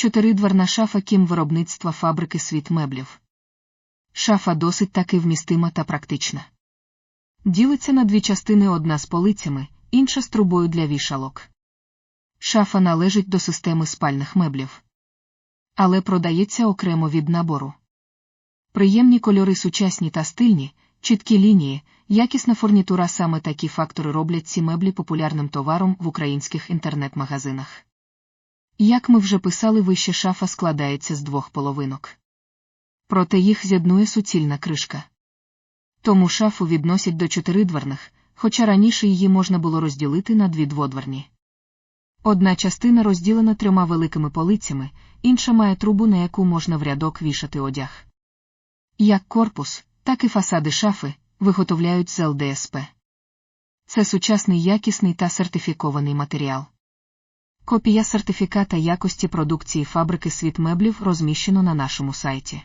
Чотиридверна шафа кім виробництва фабрики світ меблів. Шафа досить таки вмістима та практична. Ділиться на дві частини одна з полицями, інша з трубою для вішалок. Шафа належить до системи спальних меблів. Але продається окремо від набору. Приємні кольори сучасні та стильні, чіткі лінії, якісна фурнітура саме такі фактори роблять ці меблі популярним товаром в українських інтернет-магазинах. Як ми вже писали, вище шафа складається з двох половинок. Проте їх з'єднує суцільна кришка. Тому шафу відносять до чотиридверних, хоча раніше її можна було розділити на дві дводверні. Одна частина розділена трьома великими полицями, інша має трубу, на яку можна в рядок вішати одяг. Як корпус, так і фасади шафи виготовляють з ЛДСП. Це сучасний якісний та сертифікований матеріал. Копія сертифіката якості продукції фабрики світ меблів розміщено на нашому сайті.